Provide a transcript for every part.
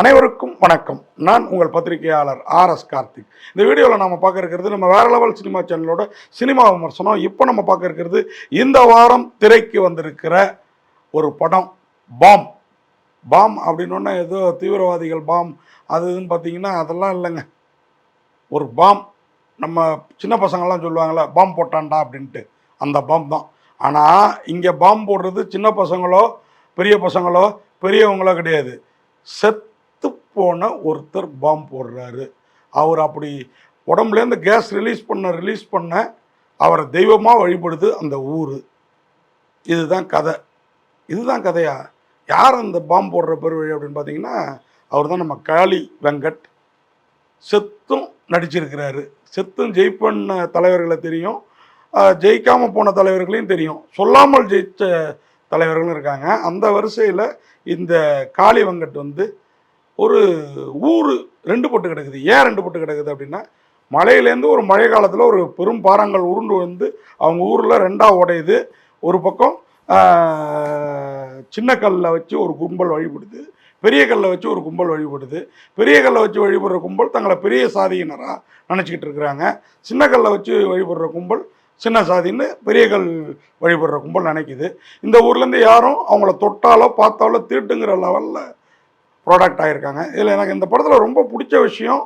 அனைவருக்கும் வணக்கம். நான் உங்கள் பத்திரிகையாளர் ஆர் எஸ் கார்த்திக். இந்த வீடியோவில் நம்ம பார்க்க இருக்கிறது நம்ம வேற லெவல் சினிமா சேனலோட சினிமா விமர்சனம். இப்போ நம்ம பார்க்க இருக்கிறது இந்த வாரம் திரைக்கு வந்திருக்கிற ஒரு படம் பாம். பாம் அப்படின்னோடனே ஏதோ தீவிரவாதிகள் பாம் அது இதுன்னு பார்த்தீங்கன்னா அதெல்லாம் இல்லைங்க. ஒரு பாம் நம்ம சின்ன பசங்கள்லாம் சொல்லுவாங்கள்ல பாம் போட்டான்டா அப்படின்ட்டு. அந்த பாம் தான். ஆனால் இங்கே பாம் போடுறது சின்ன பசங்களோ பெரிய பசங்களோ பெரியவங்களோ கிடையாது. செத் போன ஒருத்தர் பாம்பு போடுறாரு. அவர் அப்படி உடம்புலேருந்து கேஸ் ரிலீஸ் பண்ண ரிலீஸ் பண்ண அவரை தெய்வமாக வழிபடுது அந்த ஊர். இதுதான் கதை. இதுதான் கதையா? யார் அந்த பாம்பு போடுற பெருவழி அப்படின்னு பார்த்தீங்கன்னா அவர் தான் நம்ம காளி வெங்கட். செத்தும் நடிச்சிருக்கிறாரு. செத்தும் ஜெயிப்பண்ண தலைவர்களை தெரியும். ஜெயிக்காமல் போன தலைவர்களையும் தெரியும். சொல்லாமல் ஜெயித்த தலைவர்களும் இருக்காங்க. அந்த வரிசையில் இந்த காளி வெங்கட் வந்து ஒரு ஊர் ரெண்டு பட்டு கிடக்குது. ஏன் ரெண்டு பட்டு கிடக்குது அப்படின்னா மலையிலேருந்து ஒரு மழை காலத்தில் ஒரு பெரும் பாறாங்கல் உருண்டு வந்து அவங்க ஊரில் ரெண்டாக உடையுது. ஒரு பக்கம் சின்ன கல்லை வச்சு ஒரு கும்பல் வழிபடுது. பெரிய கல்லை வச்சு ஒரு கும்பல் வழிபடுது. பெரிய கல்லை வச்சு வழிபடுற கும்பல் தங்களை பெரிய சாதியினராக நினச்சிக்கிட்டு இருக்கிறாங்க. சின்ன கல்லை வச்சு வழிபடுற கும்பல் சின்ன சாதின்னு பெரிய கல் வழிபடுற கும்பல் நினைக்குது. இந்த ஊர்லேருந்து யாரும் அவங்கள தொட்டாலோ பார்த்தாலோ தீட்டுங்கிற லெவலில் ப்ராடக்ட் ஆகியிருக்காங்க இதில் எனக்கு இந்த படத்தில் ரொம்ப பிடிச்ச விஷயம்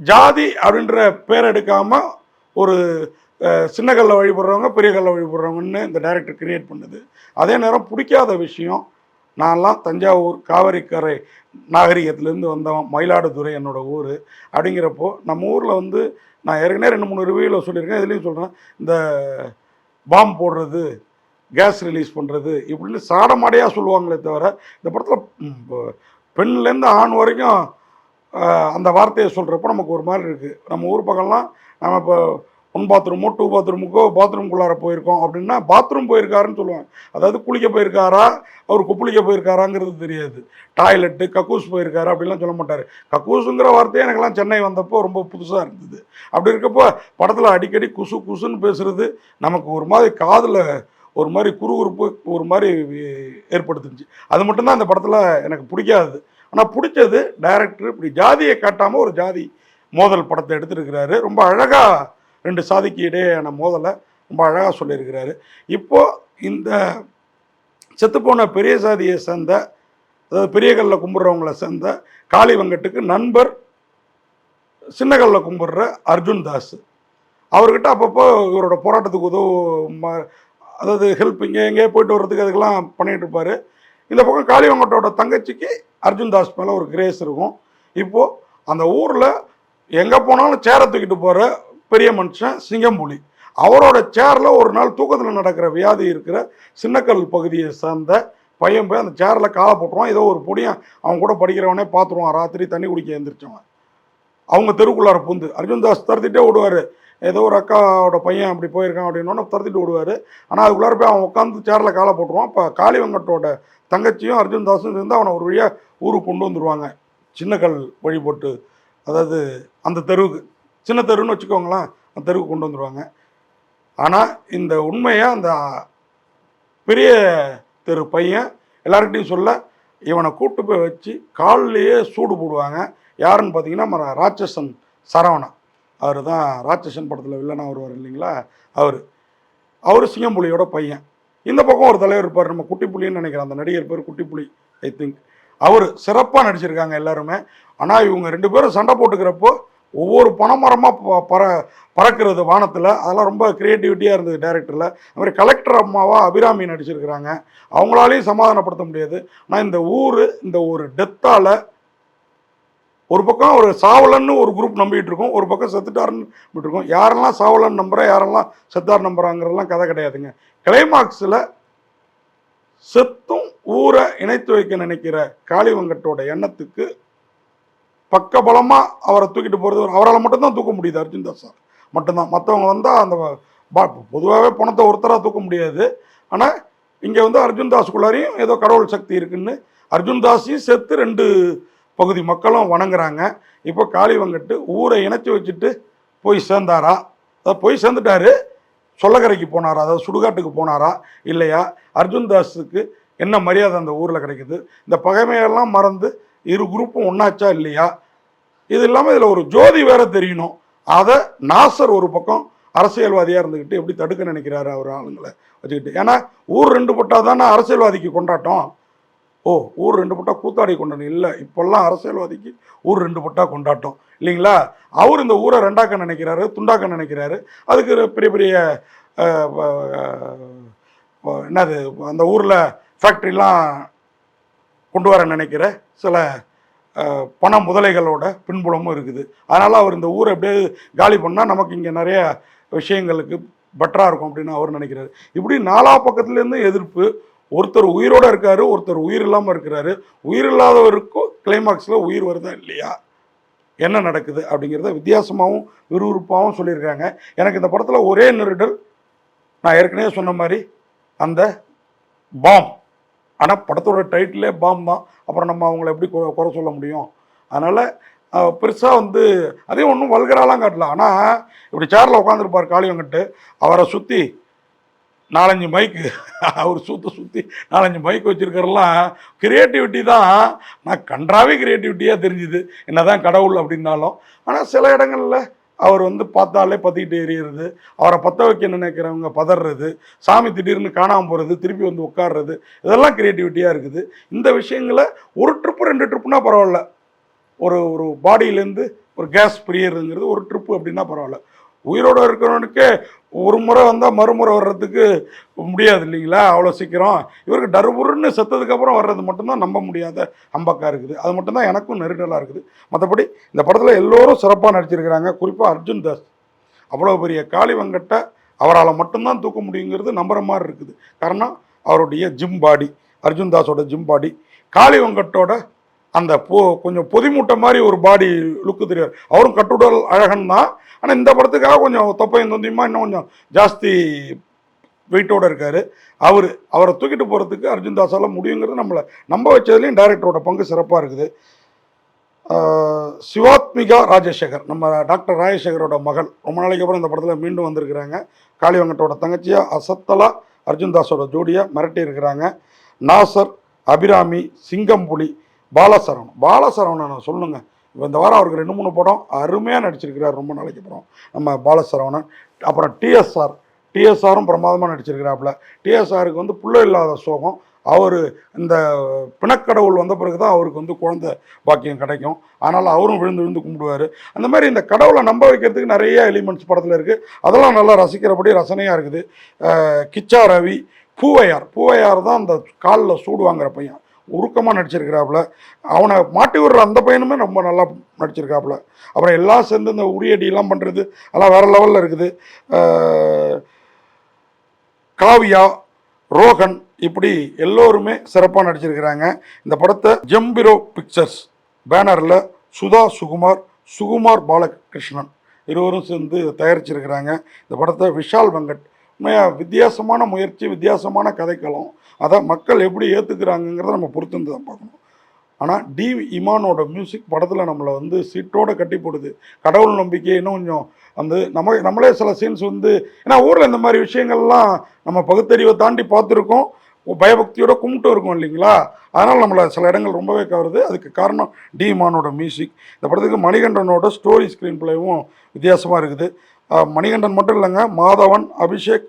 ஜாதி அப்படின்ற பேர் எடுக்காமல் ஒரு சின்ன கல்ல வழிபடுறவங்க பெரிய கல்ல வழிபடுறவங்கன்னு இந்த டைரக்டர் கிரியேட் பண்ணுது. அதே நேரம் பிடிக்காத விஷயம் நான்லாம் தஞ்சாவூர் காவேரிக்கரை நாகரிகத்திலேருந்து வந்தவன் மயிலாடுதுறை என்னோட ஊர் அப்படிங்கிறப்போ நம்ம ஊரில் வந்து நான் ஏற்கனவே ரெண்டு மூணு ரிவியூவில் சொல்லியிருக்கேன் இதுலேயும் சொல்கிறேன் இந்த பாம் போடுறது கேஸ் ரிலீஸ் பண்ணுறது இப்படின்னு சாடமாடையாக சொல்லுவாங்களே தவிர இந்த படத்தில் பெண்லேருந்து ஆண் வரைக்கும் அந்த வார்த்தையை சொல்கிறப்ப நமக்கு ஒரு மாதிரி இருக்குது நம்ம ஊர் பக்கம்லாம் நம்ம இப்போ ஒன் பாத்ரூமோ டூ பாத்ரூமுக்கோ பாத்ரூம்குள்ளார போயிருக்கோம் அப்படின்னா பாத்ரூம் போயிருக்காருன்னு சொல்லுவாங்க. அதாவது குளிக்க போயிருக்காரா? அவர் குப்புளிக்க போயிருக்காராங்கிறது தெரியாது. டாய்லெட்டு கக்கூஸ் போயிருக்காரு அப்படிலாம் சொல்ல மாட்டார். கக்கூஸுங்கிற வார்த்தையே எனக்கெல்லாம் சென்னை வந்தப்போ ரொம்ப புதுசாக இருந்தது. அப்படி இருக்கப்போ படத்தில் அடிக்கடி குசு குசுன்னு பேசுகிறது நமக்கு ஒரு மாதிரி காதில் ஒரு மாதிரி குறுகுறுப்பு ஒரு மாதிரி ஏற்படுத்துச்சு. அது மட்டும்தான் அந்த படத்தில் எனக்கு பிடிக்காது ஆனால் பிடிச்சது டைரக்டர் இப்படி ஜாதியை காட்டாமல் ஒரு ஜாதி மோதல் படத்தை எடுத்துருக்கிறாரு. ரொம்ப அழகாக ரெண்டு சாதிக்கு இடையேயான மோதலை ரொம்ப அழகாக சொல்லியிருக்கிறாரு. இப்போது இந்த செத்துப்போன பெரிய சாதியை சேர்ந்த அதாவது பெரிய கல்லில் கும்பிட்றவங்கள சேர்ந்த காளி வெங்கட்டுக்கு நண்பர் சின்ன கல்லில் கும்பிட்ற அர்ஜுன் தாஸ். அவர்கிட்ட அப்பப்போ இவரோட போராட்டத்துக்கு உதவு அதாவது ஹெல்ப் இங்கே எங்கேயோ போயிட்டு வர்றதுக்கு அதுக்கெல்லாம் பண்ணிகிட்டு இருப்பார். இந்த பக்கம் காளிவங்கட்டோட தங்கச்சிக்கு அர்ஜுன் தாஸ் மேலே ஒரு கிரேஸ் இருக்கும். இப்போது அந்த ஊரில் எங்கே போனாலும் சேரை தூக்கிட்டு போகிற பெரிய மனுஷன் சிங்கம்புலி. அவரோட சேரில் ஒரு நாள் தூக்கத்தில் நடக்கிற வியாதி இருக்கிற சின்னக்கல் பகுதியை சேர்ந்த பையன் போய் அந்த சேரில் காலை போட்டுருவான். ஏதோ ஒரு பொடியும் அவன் கூட படிக்கிறவனே பார்த்துருவான். ராத்திரி தண்ணி குடிக்க எழுந்திரிச்சவன் அவங்க தெருக்குள்ளார பூந்து. அர்ஜுன் தாஸ் துரத்திட்டே விடுவார் ஏதோ ஒரு அக்காவோட பையன் அப்படி போயிருக்கான் அப்படின்னோன்னு துரத்திட்டு விடுவார் ஆனால் அதுக்குள்ளார போய் அவன் உட்காந்து சேரில் காலை போட்டுருவான். இப்போ காளிவங்கட்டோட தங்கச்சியும் அர்ஜுன் தாஸும் இருந்தால் அவனை ஒரு வழியாக ஊருக்கு கொண்டு வந்துருவாங்க. சின்னக்கல் வழி போட்டு. அதாவது அந்த தெருவுக்கு. சின்ன தெருன்னு வச்சுக்கோங்களேன். அந்த தெருவுக்கு கொண்டு வந்துருவாங்க. ஆனால் இந்த உண்மையை அந்த பெரிய தெரு பையன் எல்லார்கிட்டையும் சொல்ல இவனை கூட்டு போய் வச்சு கால்லையே சூடு போடுவாங்க. யாருன்னு பார்த்தீங்கன்னா ராட்சசன் சரவணன். அவர் தான் ராட்சசன் படத்தில் வில்லனா வருவார் இல்லைங்களா? அவர். அவர் சிங்கம்புலியோட பையன். இந்த பக்கம் ஒரு தலைவர் இருப்பார் நம்ம குட்டிப்புலின்னு நினைக்கிறேன். அந்த நடிகர் பேர் குட்டிப்புலி ஐ திங்க் அவர் சிறப்பாக நடிச்சிருக்காங்க எல்லாருமே. ஆனால் இவங்க ரெண்டு பேரும் சண்டை போட்டுக்கிறப்போ ஒவ்வொரு பனைமரமாக பற பறக்கிறது வானத்தில். அதெல்லாம் ரொம்ப க்ரியேட்டிவிட்டியாக இருந்தது டேரக்டரில் அது மாதிரி கலெக்டர் அம்மாவாக அபிராமி நடிச்சிருக்கிறாங்க. அவங்களாலையும் சமாதானப்படுத்த முடியாது. ஆனால் இந்த ஊர் இந்த ஒரு டெத்தால் ஒரு பக்கம் ஒரு சாவலன்னு ஒரு குரூப் நம்பிட்டு இருக்கோம் ஒரு பக்கம் செத்துட்டாருன்னு நம்பிட்டு இருக்கோம். யாரெல்லாம் சாவலன்னு நம்புறா யாரெல்லாம் செத்தார் நம்புறாங்கிறதெல்லாம் கதை கிடையாதுங்க. கிளைமாக்ஸில் செத்தும் ஊரை இணைத்து வைக்க நினைக்கிற காளிவங்கட்டோட எண்ணத்துக்கு பக்கபலமாக அவரை தூக்கிட்டு போகிறது அவரால் மட்டும்தான் தூக்க முடியுது அர்ஜுன் தாஸ் சார். மட்டும்தான். மற்றவங்க வந்தால் அந்த பொதுவாகவே பணத்தை ஒருத்தராக தூக்க முடியாது. ஆனால் இங்கே வந்து அர்ஜுன் தாஸ்குள்ளாரையும் ஏதோ கடவுள் சக்தி இருக்குன்னு அர்ஜுன் தாஸையும் சேர்த்து ரெண்டு பகுதி மக்களும் வணங்குறாங்க. இப்போ காளி வங்கட்டு ஊரை இணைச்சி வச்சுட்டு போய் சேர்ந்தாரா? அதாவது போய் சேர்ந்துட்டாரு. சொல்லக்கரைக்கு போனாரா? அதாவது சுடுகாட்டுக்கு போனாரா? இல்லையா? அர்ஜுன் தாஸுக்கு என்ன மரியாதை அந்த ஊரில் கிடைக்குது? இந்த பகைமையெல்லாம் மறந்து இரு குரூப்பும் ஒன்றாச்சா இல்லையா? இது இல்லாமல் இதில் ஒரு ஜோதி வேற தெரியணும். அதை நாசர் ஒரு பக்கம் அரசியல்வாதியாக இருந்துக்கிட்டு எப்படி தடுக்க நினைக்கிறாரு அவர் ஆளுங்களை வச்சுக்கிட்டு. ஏன்னா ஊர் ரெண்டு பட்டா தானே அரசியல்வாதிக்கு கொண்டாட்டம். ஓ ஊர் ரெண்டு பட்டா கூத்தாடி கொண்டாட்டம் இல்லை இப்போல்லாம் அரசியல்வாதிக்கு ஊர் ரெண்டு பட்டா கொண்டாட்டம். இல்லைங்களா? அவர் இந்த ஊரை ரெண்டாக்க நினைக்கிறாரு துண்டாக்க நினைக்கிறாரு. அதுக்கு ஒரு பெரிய பெரிய என்னது அந்த ஊரில் ஃபேக்ட்ரிலாம் கொண்டு வர நினைக்கிற சில பண முதலைகளோட பின்புலமும் இருக்குது. அதனால் அவர் இந்த ஊரை எப்படியே காலி பண்ணால் நமக்கு இங்கே நிறைய விஷயங்களுக்கு பெட்டராக இருக்கும் அப்படின்னு அவர் நினைக்கிறாரு. இப்படி நாலா பக்கத்துலேருந்து எதிர்ப்பு ஒருத்தர் உயிரோடு இருக்காரு ஒருத்தர் உயிர் இல்லாமல் இருக்கிறாரு. உயிர் இல்லாதவருக்கும் கிளைமாக்ஸில் உயிர் வருதா இல்லையா? என்ன நடக்குது அப்படிங்கிறத வித்தியாசமாகவும் விறுவிறுப்பாகவும் சொல்லியிருக்காங்க. எனக்கு இந்த படத்தில் ஒரே நெருடல் நான் ஏற்கனவே சொன்ன மாதிரி அந்த பாம். ஆனால் படத்தோட டைட்டிலே பாம் தான். அப்புறம் நம்ம அவங்கள எப்படி குறை சொல்ல முடியும்? அதனால் பெருசாக வந்து அதே ஒன்றும் வல்கராலாம் காட்டல. ஆனால் இப்படி சேரில் உட்காந்துருப்பார் காளிவங்கிட்டு அவரை சுற்றி நாலஞ்சு மைக்கு அவர் சுற்றி சுற்றி நாலஞ்சு மைக் வச்சுருக்கிறலாம் கிரியேட்டிவிட்டி தான். நான் கன்றாவே கிரியேட்டிவிட்டியாக தெரிஞ்சுது. என்னதான் கடவுள் அப்படின்னாலும். ஆனால் சில இடங்களில் அவர் வந்து பார்த்தாலே பற்றிக்கிட்டு எறிகிறது அவரை பற்ற வைக்க நினைக்கிறவங்க பதறது சாமி திடீர்னு காணாமல் போகிறது திருப்பி வந்து உட்கார்றது இதெல்லாம் க்ரியேட்டிவிட்டியாக இருக்குது. இந்த விஷயங்களை ஒரு ட்ரிப்பு ரெண்டு ட்ரிப்புனா பரவாயில்ல. ஒரு ஒரு பாடியிலேருந்து ஒரு கேஸ் பிரியறதுங்கிறது ஒரு ட்ரிப்பு அப்படின்னா பரவாயில்ல. உயிரோடு இருக்கிறவனுக்கு ஒரு முறை வந்தால் மறுமுறை வர்றதுக்கு முடியாது இல்லைங்களா? அவ்வளோ சீக்கிரம். இவருக்கு டர்புருன்னு செத்ததுக்கப்புறம் வர்றது மட்டும்தான் நம்ப முடியாத அம்பக்கா இருக்குது. அது மட்டும்தான் எனக்கும் நெருடலாக இருக்குது. மற்றபடி இந்த படத்தில் எல்லோரும் சிறப்பாக நடிச்சிருக்கிறாங்க. குறிப்பாக அர்ஜுன் தாஸ். அவ்வளோ பெரிய காளி வங்கட்டை அவரால் மட்டும்தான் தூக்க முடியுங்கிறது நம்புற மாதிரி இருக்குது. காரணம் அவருடைய ஜிம் பாடி அர்ஜுன் தாஸோட ஜிம் பாடி காளி வங்கட்டோட அந்த பொ கொஞ்சம் பொதிமூட்டை மாதிரி ஒரு பாடி லுக்கு தெரியாது. அவரும் கட்டுடல் அழகன் தான் ஆனால் இந்த படத்துக்காக கொஞ்சம் தொப்பையும் தொந்தியுமா இன்னும் கொஞ்சம் ஜாஸ்தி வெயிட்டோடு இருக்கார். அவர் அவரை தூக்கிட்டு போகிறதுக்கு அர்ஜுன் தாஸால் முடியுங்கிறது நம்மளை நம்ப வச்சதுலேயும் டைரக்டரோட பங்கு சிறப்பாக இருக்குது. சிவாத்மிகா ராஜசேகர் நம்ம டாக்டர் ராஜசேகரோட மகள். ரொம்ப நாளைக்கு அப்புறம் இந்த படத்தில் மீண்டும் வந்திருக்கிறாங்க. காளிவங்கட்டோட தங்கச்சியாக அசத்தலா அர்ஜுன் தாஸோட ஜோடியாக மிரட்டி இருக்கிறாங்க நாசர் அபிராமி சிங்கம்புலி பாலசரவணன். பாலசரவணன் சொல்லுங்க. இந்த வாரம் அவருக்கு ரெண்டு மூணு படம் அருமையாக நடிச்சிருக்கிறார் ரொம்ப நாளைக்கு அப்புறம். நம்ம பாலசரவணன். அப்புறம் டிஎஸ்ஆர் டிஎஸ்ஆரும் பிரமாதமாக நடிச்சிருக்கிறாப்புல. டிஎஸ்ஆருக்கு வந்து புள்ள இல்லாத சோகம். அவர் இந்த பிணக்கடவுள் வந்த பிறகு தான் அவருக்கு வந்து குழந்தை பாக்கியம் கிடைக்கும். ஆனால் அவரும் விழுந்து விழுந்து கும்பிடுவார். அந்த மாதிரி இந்த கடவுளை நம்ப வைக்கிறதுக்கு நிறைய எலிமெண்ட்ஸ் படத்தில் இருக்குது அதெல்லாம் நல்லா ரசிக்கிறபடி ரசனையாக இருக்குது. கிச்சா ரவி பூவையார். பூவையார் தான் அந்த காலில் சூடு வாங்குற பையன். உருக்கமாக நடிச்சிருக்கிறாப்புல. அவனை மாட்டி விடுற அந்த பையனுமே ரொம்ப நல்லா நடிச்சிருக்காப்புல. அப்புறம் எல்லாம் சேர்ந்து இந்த உரியடியெல்லாம் பண்ணுறது அதெல்லாம் வேறு லெவலில் இருக்குது. காவியா ரோகன் இப்படி எல்லோருமே சிறப்பாக நடிச்சிருக்கிறாங்க. இந்த படத்தை ஜம்பிரோ பிக்சர்ஸ் பேனரில் சுதா சுகுமார் சுகுமார் பாலகிருஷ்ணன் இருவரும் சேர்ந்து தயாரிச்சிருக்கிறாங்க. இந்த படத்தை விஷால் வெங்கட் வித்தியாசமான முயற்சி வித்தியாசமான கதைக்களம். அதை மக்கள் எப்படி ஏற்றுக்கிறாங்கங்கிறத நம்ம பொறுத்திருந்து தான் பார்க்கணும். ஆனால் டி இமானோட மியூசிக் படத்தில் நம்மளை வந்து சீட்டோட கட்டி போடுது. கடவுள் நம்பிக்கை இன்னும் கொஞ்சம் வந்து நம்ம நம்மளே சில சீன்ஸ் வந்து ஏன்னா ஊரில் இந்த மாதிரி விஷயங்கள்லாம் நம்ம பகுத்தறிவை தாண்டி பார்த்துருக்கோம். பயபக்தியோட கும்பிட்டு இருக்கும் இல்லைங்களா? அதனால் நம்மளை சில இடங்கள் ரொம்பவே கவருது. அதுக்கு காரணம் டி இமானோட மியூசிக். இந்த படத்துக்கு மணிகண்டனோட ஸ்டோரி ஸ்க்ரீன் பிளேவும் வித்தியாசமாக இருக்குது மணிகண்டன் மட்டும் இல்லைங்க மாதவன் அபிஷேக்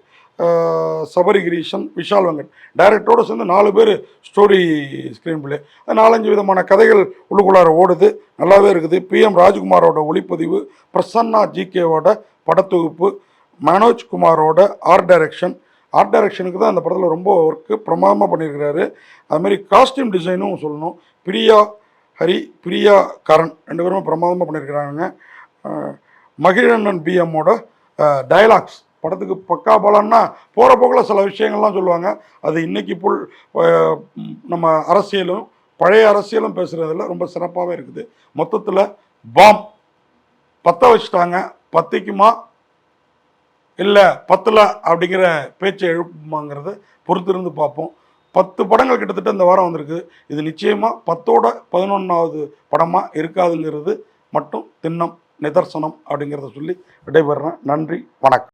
சபரிகிரீஷன் விஷால் வெங்கட். டைரக்டரோடு சேர்ந்து நாலு பேர் ஸ்டோரி ஸ்க்ரீன் பிளே நாலஞ்சு விதமான கதைகள் உள்ளுக்குள்ளார ஓடுது. நல்லாவே இருக்குது. பிஎம் ராஜ்குமாரோட ஒளிப்பதிவு பிரசன்னா ஜிகேவோட படத்தொகுப்பு மனோஜ் குமாரோட ஆர்ட் டைரக்ஷன் ஆர்ட் டைரக்ஷனுக்கு தான் அந்த படத்தில் ரொம்ப ஒர்க்கு பிரமாதமாக பண்ணியிருக்கிறாரு அதுமாரி காஸ்டியூம் டிசைனும் சொல்லணும். பிரியா ஹரி பிரியா கரண் ரெண்டு பேருமே பிரமாதமாக பண்ணியிருக்கிறாங்க மகிழண்ணன் பிஎம்மோட டயலாக்ஸ் படத்துக்கு பக்கா பலன்னா போகிற போக்கில் சில விஷயங்கள்லாம் சொல்லுவாங்க. அது இன்னைக்கு புல் நம்ம அரசியலும் பழைய அரசியலும் பேசுகிறதுல ரொம்ப சிறப்பாகவே இருக்குது. மொத்தத்தில் பாம். பற்ற வச்சுட்டாங்க. பத்திக்குமா? இல்லை பத்தில் அப்படிங்கிற பேச்சை எழுப்புமாங்கிறத பொறுத்திருந்து பார்ப்போம். பத்து படங்கள் கிட்டத்தட்ட இந்த வாரம் வந்திருக்கு. இது நிச்சயமாக பத்தோட பதினொன்றாவது படமாக இருக்காதுங்கிறது மட்டும் திண்ணம் நிதர்சனம் அப்படிங்கிறத சொல்லி விடைபெறுறேன். நன்றி வணக்கம்.